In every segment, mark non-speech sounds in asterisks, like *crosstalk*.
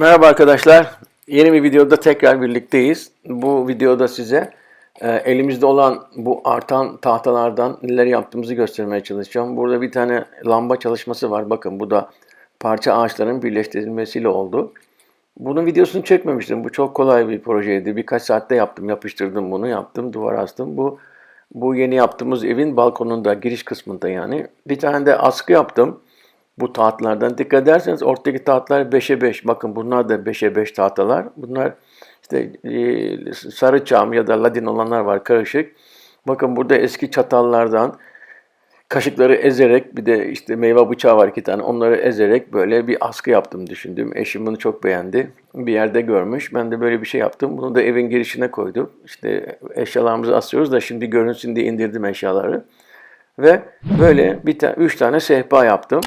Merhaba arkadaşlar. Yeni bir videoda tekrar birlikteyiz. Bu videoda size e, elimizde olan bu artan tahtalardan neler yaptığımızı göstermeye çalışacağım. Burada bir tane lamba çalışması var. Bakın bu da parça ağaçların birleştirilmesiyle oldu. Bunun videosunu çekmemiştim. Bu çok kolay bir projeydi. Birkaç saatte yaptım. Yapıştırdım bunu. Yaptım. Duvar astım. Bu bu yeni yaptığımız evin balkonunda, giriş kısmında yani. Bir tane de askı yaptım bu tahtlardan. Dikkat ederseniz ortadaki tahtlar 5'e 5. Bakın bunlar da 5'e 5 tahtalar. Bunlar işte e, sarı çam ya da ladin olanlar var karışık. Bakın burada eski çatallardan kaşıkları ezerek bir de işte meyve bıçağı var iki tane onları ezerek böyle bir askı yaptım düşündüm. Eşim bunu çok beğendi. Bir yerde görmüş. Ben de böyle bir şey yaptım. Bunu da evin girişine koydum. İşte eşyalarımızı asıyoruz da şimdi görünsün diye indirdim eşyaları. Ve böyle bir ta üç tane sehpa yaptım.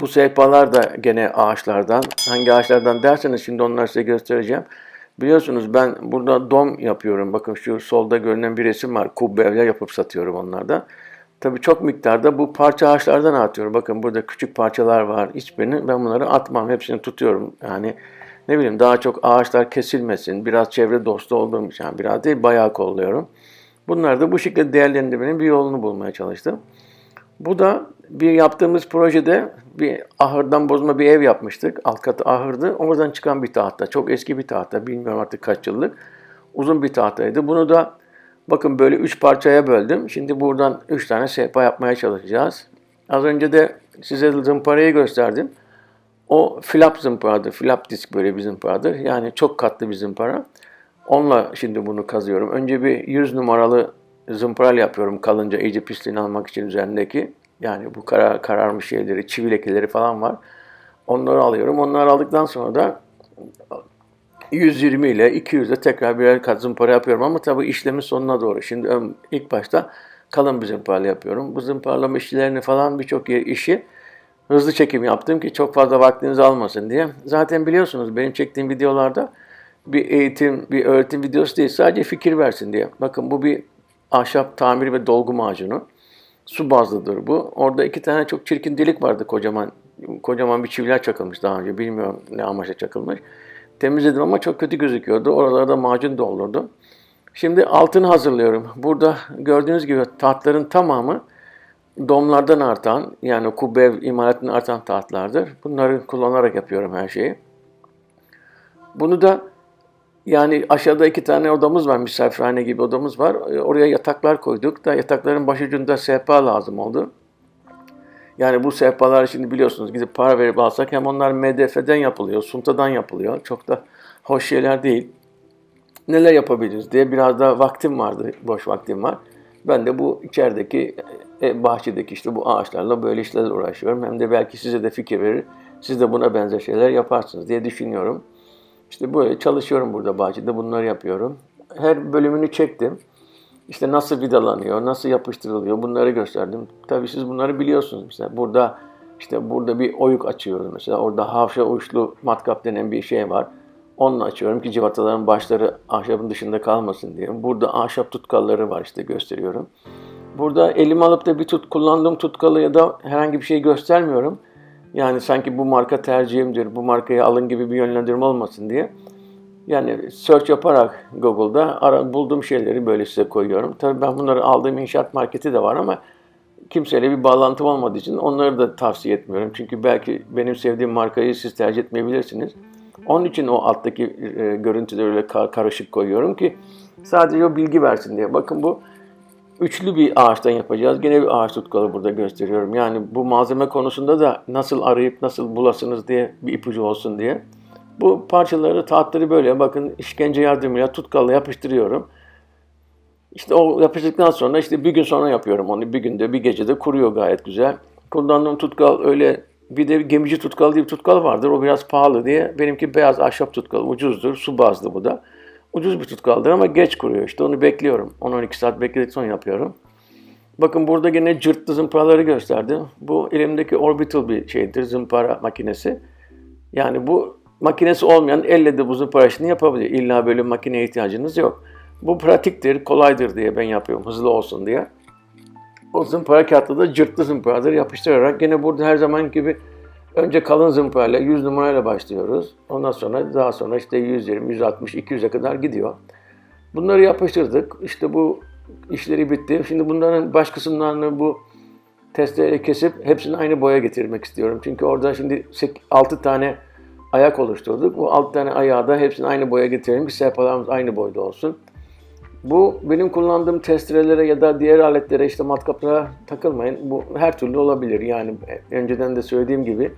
Bu sehpalar da gene ağaçlardan. Hangi ağaçlardan derseniz şimdi onları size göstereceğim. Biliyorsunuz ben burada dom yapıyorum. Bakın şu solda görünen bir resim var. Kubbe evler yapıp satıyorum onlarda. Tabii çok miktarda bu parça ağaçlardan atıyorum. Bakın burada küçük parçalar var. Hiçbirini ben bunları atmam. Hepsini tutuyorum. Yani ne bileyim daha çok ağaçlar kesilmesin. Biraz çevre dostu olduğum için. Yani biraz değil bayağı kolluyorum. Bunları da bu şekilde değerlendirmenin bir yolunu bulmaya çalıştım. Bu da bir yaptığımız projede bir ahırdan bozma bir ev yapmıştık. Alt katı ahırdı. Oradan çıkan bir tahta. Çok eski bir tahta. Bilmiyorum artık kaç yıllık. Uzun bir tahtaydı. Bunu da bakın böyle üç parçaya böldüm. Şimdi buradan üç tane sehpa yapmaya çalışacağız. Az önce de size zımparayı gösterdim. O flap zımparadır. Flap disk böyle bir zımparadır. Yani çok katlı bir zımpara. Onunla şimdi bunu kazıyorum. Önce bir 100 numaralı zımparal yapıyorum kalınca iyice pisliğini almak için üzerindeki. Yani bu karar, kararmış şeyleri, çivi lekeleri falan var. Onları alıyorum. Onları aldıktan sonra da 120 ile 200 ile tekrar birer kat zımpara yapıyorum ama tabii işlemin sonuna doğru. Şimdi ön- ilk başta kalın bir zımpara yapıyorum. Bu zımparalama işlerini falan birçok işi hızlı çekim yaptım ki çok fazla vaktinizi almasın diye. Zaten biliyorsunuz benim çektiğim videolarda bir eğitim, bir öğretim videosu değil. Sadece fikir versin diye. Bakın bu bir ahşap tamir ve dolgu macunu. Su bazlıdır bu. Orada iki tane çok çirkin delik vardı kocaman. Kocaman bir çiviler çakılmış daha önce. Bilmiyorum ne amaçla çakılmış. Temizledim ama çok kötü gözüküyordu. Oralarda macun doldurdum. Şimdi altını hazırlıyorum. Burada gördüğünüz gibi tahtların tamamı domlardan artan yani kubbe imalatından artan tahtlardır. Bunları kullanarak yapıyorum her şeyi. Bunu da yani aşağıda iki tane odamız var, misafirhane gibi odamız var. E, Oraya yataklar koyduk da yatakların başucunda sehpa lazım oldu. Yani bu sehpalar şimdi biliyorsunuz gidip para verip alsak hem onlar MDF'den yapılıyor, suntadan yapılıyor. Çok da hoş şeyler değil. Neler yapabiliriz diye biraz da vaktim vardı, boş vaktim var. Ben de bu içerideki e, bahçedeki işte bu ağaçlarla böyle işlerle uğraşıyorum. Hem de belki size de fikir verir. Siz de buna benzer şeyler yaparsınız diye düşünüyorum. İşte böyle çalışıyorum burada bahçede bunları yapıyorum. Her bölümünü çektim. İşte nasıl vidalanıyor, nasıl yapıştırılıyor bunları gösterdim. Tabii siz bunları biliyorsunuz. Mesela burada işte burada bir oyuk açıyoruz mesela. Orada havşa uçlu matkap denen bir şey var. Onunla açıyorum ki civataların başları ahşabın dışında kalmasın diye. Burada ahşap tutkalları var işte gösteriyorum. Burada elim alıp da bir tut kullandığım tutkalı ya da herhangi bir şey göstermiyorum. Yani sanki bu marka tercihimdir, bu markayı alın gibi bir yönlendirme olmasın diye. Yani search yaparak Google'da ara, bulduğum şeyleri böyle size koyuyorum. Tabii ben bunları aldığım inşaat marketi de var ama kimseyle bir bağlantım olmadığı için onları da tavsiye etmiyorum. Çünkü belki benim sevdiğim markayı siz tercih etmeyebilirsiniz. Onun için o alttaki e, görüntüleri öyle ka- karışık koyuyorum ki sadece o bilgi versin diye. Bakın bu üçlü bir ağaçtan yapacağız. Gene bir ağaç tutkalı burada gösteriyorum. Yani bu malzeme konusunda da nasıl arayıp nasıl bulasınız diye bir ipucu olsun diye. Bu parçaları, tahtları böyle bakın işkence yardımıyla tutkalla yapıştırıyorum. İşte o yapıştıktan sonra işte bir gün sonra yapıyorum onu. Bir günde, bir gecede kuruyor gayet güzel. Kullandığım tutkal öyle bir de gemici tutkal diye bir tutkal vardır. O biraz pahalı diye. Benimki beyaz ahşap tutkal. Ucuzdur. Su bazlı bu da. Ucuz bir tutkaldır ama geç kuruyor. İşte onu bekliyorum. 10-12 saat bekledikten sonra yapıyorum. Bakın burada gene cırtlı zımparaları gösterdi. Bu elimdeki orbital bir şeydir. Zımpara makinesi. Yani bu makinesi olmayan elle de bu zımpara işini yapabilir. İlla böyle makineye ihtiyacınız yok. Bu pratiktir, kolaydır diye ben yapıyorum. Hızlı olsun diye. O zımpara kağıtlı da cırtlı zımparadır. Yapıştırarak gene burada her zaman gibi Önce kalın zımparayla 100 numarayla başlıyoruz. Ondan sonra daha sonra işte 120, 160, 200'e kadar gidiyor. Bunları yapıştırdık. İşte bu işleri bitti. Şimdi bunların baş kısımlarını bu testereyle kesip hepsini aynı boya getirmek istiyorum. Çünkü orada şimdi 6 tane ayak oluşturduk. Bu 6 tane ayağı da hepsini aynı boya getirelim ki sehpalarımız aynı boyda olsun. Bu benim kullandığım testrelere ya da diğer aletlere işte matkaplara takılmayın. Bu her türlü olabilir. Yani önceden de söylediğim gibi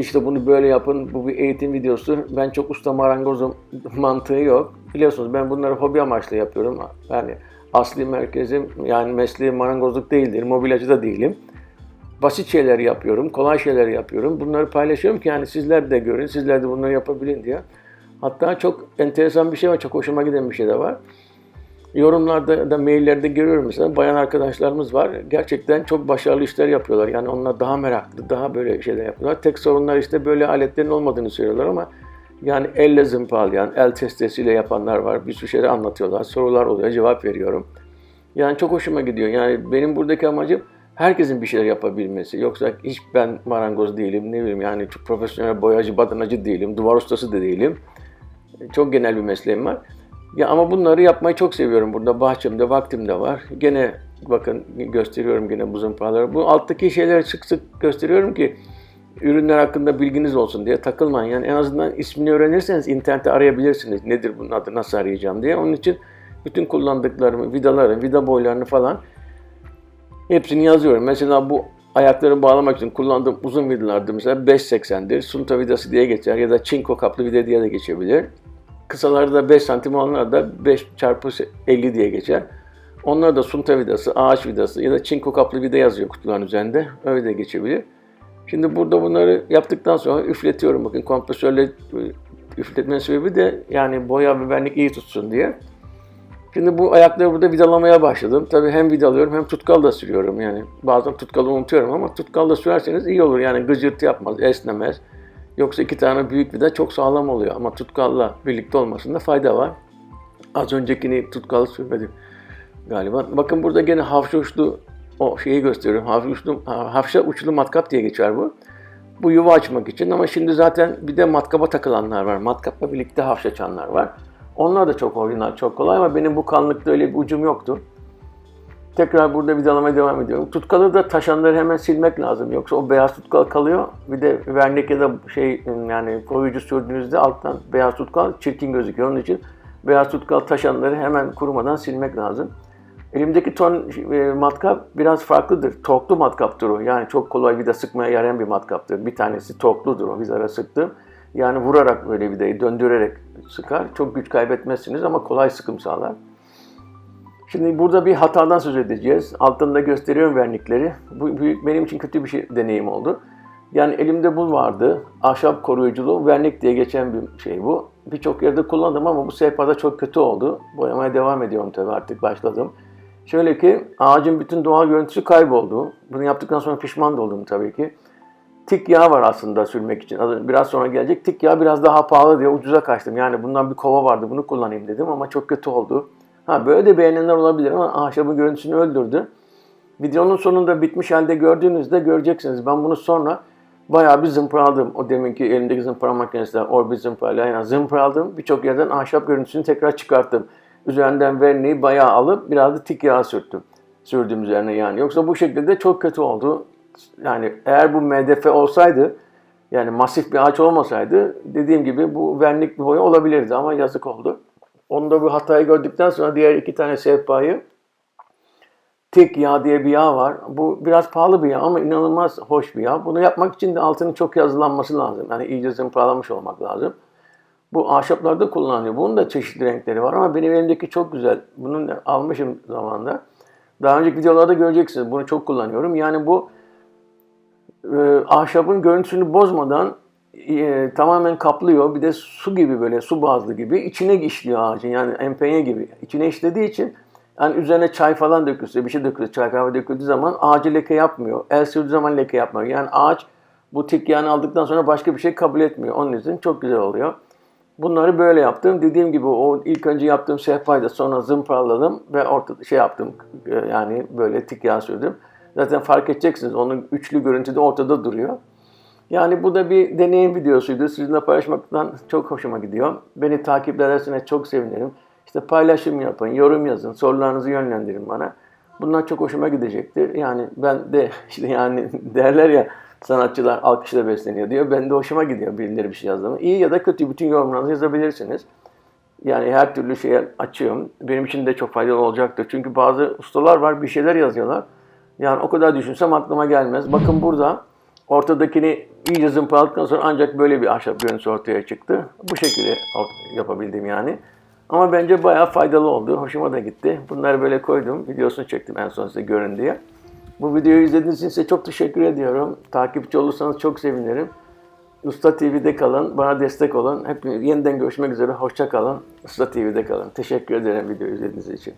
işte bunu böyle yapın. Bu bir eğitim videosu. Ben çok usta marangozum mantığı yok. Biliyorsunuz ben bunları hobi amaçlı yapıyorum. Yani asli merkezim yani mesleğim marangozluk değildir. Mobilyacı da değilim. Basit şeyler yapıyorum, kolay şeyler yapıyorum. Bunları paylaşıyorum ki yani sizler de görün, sizler de bunları yapabilin diye. Hatta çok enteresan bir şey var, çok hoşuma giden bir şey de var. Yorumlarda da maillerde görüyorum mesela bayan arkadaşlarımız var. Gerçekten çok başarılı işler yapıyorlar. Yani onlar daha meraklı, daha böyle şeyler yapıyorlar. Tek sorunlar işte böyle aletlerin olmadığını söylüyorlar ama yani elle zımpalayan, el testesiyle yapanlar var. Bir sürü şeyler anlatıyorlar. Sorular oluyor, cevap veriyorum. Yani çok hoşuma gidiyor. Yani benim buradaki amacım herkesin bir şeyler yapabilmesi. Yoksa hiç ben marangoz değilim, ne bileyim yani çok profesyonel boyacı, badanacı değilim, duvar ustası da değilim. Çok genel bir mesleğim var. Ya ama bunları yapmayı çok seviyorum burada. Bahçemde vaktim de var. Gene bakın gösteriyorum gene bu zımparaları. Bu alttaki şeyleri sık sık gösteriyorum ki ürünler hakkında bilginiz olsun diye takılmayın. Yani en azından ismini öğrenirseniz internette arayabilirsiniz. Nedir bunun adı, nasıl arayacağım diye. Onun için bütün kullandıklarımı, vidaları, vida boylarını falan hepsini yazıyorum. Mesela bu ayakları bağlamak için kullandığım uzun vidalardı mesela 5.80'dir. Sunta vidası diye geçer ya da çinko kaplı vida diye de geçebilir. Kısaları da 5 santim olanlar da 5 çarpı 50 diye geçer. Onlar da sunta vidası, ağaç vidası ya da çinko kaplı vida yazıyor kutuların üzerinde. Öyle de geçebilir. Şimdi burada bunları yaptıktan sonra üfletiyorum. Bakın kompresörle üfletmenin sebebi de yani boya ve vernik iyi tutsun diye. Şimdi bu ayakları burada vidalamaya başladım. Tabii hem vidalıyorum hem tutkal da sürüyorum. Yani bazen tutkalı unutuyorum ama tutkal da sürerseniz iyi olur. Yani gıcırtı yapmaz, esnemez. Yoksa iki tane büyük vida çok sağlam oluyor ama tutkalla birlikte olmasında fayda var. Az öncekini tutkalı sürmedim galiba. Bakın burada gene hafif uçlu o şeyi gösteriyorum. Hafif uçlu, hafifçe uçlu matkap diye geçer bu. Bu yuva açmak için ama şimdi zaten bir de matkaba takılanlar var. Matkapla birlikte hafif açanlar var. Onlar da çok orijinal, çok kolay ama benim bu kanlıkta öyle bir ucum yoktu. Tekrar burada vidalamaya devam ediyorum. Tutkalı da taşanları hemen silmek lazım. Yoksa o beyaz tutkal kalıyor. Bir de vernik ya da şey yani koruyucu sürdüğünüzde alttan beyaz tutkal çirkin gözüküyor. Onun için beyaz tutkal taşanları hemen kurumadan silmek lazım. Elimdeki ton e, matkap biraz farklıdır. Torklu matkaptır o. Yani çok kolay vida sıkmaya yarayan bir matkaptır. Bir tanesi torkludur o vidara sıktığım. Yani vurarak böyle vidayı döndürerek sıkar. Çok güç kaybetmezsiniz ama kolay sıkım sağlar. Şimdi burada bir hatadan söz edeceğiz. Altında gösteriyorum vernikleri. Bu büyük, benim için kötü bir şey deneyim oldu. Yani elimde bu vardı. Ahşap koruyuculuğu vernik diye geçen bir şey bu. Birçok yerde kullandım ama bu sehpada çok kötü oldu. Boyamaya devam ediyorum tabii artık başladım. Şöyle ki ağacın bütün doğal görüntüsü kayboldu. Bunu yaptıktan sonra pişman da oldum tabii ki. Tik yağ var aslında sürmek için. Biraz sonra gelecek. Tik yağ biraz daha pahalı diye ucuza kaçtım. Yani bundan bir kova vardı bunu kullanayım dedim ama çok kötü oldu. Ha böyle de beğenenler olabilir ama ahşabın görüntüsünü öldürdü. Videonun sonunda bitmiş halde gördüğünüzde göreceksiniz. Ben bunu sonra bayağı bir zımparaladım. O deminki elimdeki zımpara makinesiyle Orbi zımparayla yani zımparaladım. Birçok yerden ahşap görüntüsünü tekrar çıkarttım. Üzerinden verniği bayağı alıp biraz da tik yağ sürttüm. Sürdüm üzerine yani. Yoksa bu şekilde çok kötü oldu. Yani eğer bu MDF olsaydı yani masif bir ağaç olmasaydı dediğim gibi bu vernik bir boya olabilirdi ama yazık oldu. Onda bu hatayı gördükten sonra diğer iki tane sehpayı tek yağ diye bir yağ var. Bu biraz pahalı bir yağ ama inanılmaz hoş bir yağ. Bunu yapmak için de altının çok yazılanması lazım. Yani iyice zımparalamış olmak lazım. Bu ahşaplarda kullanılıyor. Bunun da çeşitli renkleri var ama benim elimdeki çok güzel. Bunu almışım zamanda. Daha önceki videolarda göreceksiniz. Bunu çok kullanıyorum. Yani bu e, ahşabın görüntüsünü bozmadan e, tamamen kaplıyor. Bir de su gibi böyle su bazlı gibi içine işliyor ağacın yani empenye gibi. İçine işlediği için yani üzerine çay falan dökülse bir şey dökülse çay kahve döküldüğü zaman ağacı leke yapmıyor. El sürdüğü zaman leke yapmıyor. Yani ağaç bu tik yağını aldıktan sonra başka bir şey kabul etmiyor. Onun için çok güzel oluyor. Bunları böyle yaptım. Dediğim gibi o ilk önce yaptığım sehpayı da sonra zımparaladım ve ortada şey yaptım. E, yani böyle tik yağ sürdüm. Zaten fark edeceksiniz onun üçlü görüntüde ortada duruyor. Yani bu da bir deneyim videosuydu. Sizinle paylaşmaktan çok hoşuma gidiyor. Beni takip ederseniz çok sevinirim. İşte paylaşım yapın, yorum yazın, sorularınızı yönlendirin bana. Bunlar çok hoşuma gidecektir. Yani ben de *laughs* işte yani derler ya sanatçılar alkışla besleniyor diyor. Ben de hoşuma gidiyor birileri bir şey yazdığımı. İyi ya da kötü bütün yorumlarınızı yazabilirsiniz. Yani her türlü şeye açığım. Benim için de çok faydalı olacaktır. Çünkü bazı ustalar var bir şeyler yazıyorlar. Yani o kadar düşünsem aklıma gelmez. Bakın burada ortadakini iyice zımparaladıktan sonra ancak böyle bir ahşap görüntüsü ortaya çıktı. Bu şekilde yapabildim yani. Ama bence bayağı faydalı oldu. Hoşuma da gitti. Bunları böyle koydum. Videosunu çektim en son size görün diye. Bu videoyu izlediğiniz için size çok teşekkür ediyorum. Takipçi olursanız çok sevinirim. Usta TV'de kalın, bana destek olun. Hep yeniden görüşmek üzere, hoşça kalın. Usta TV'de kalın. Teşekkür ederim videoyu izlediğiniz için.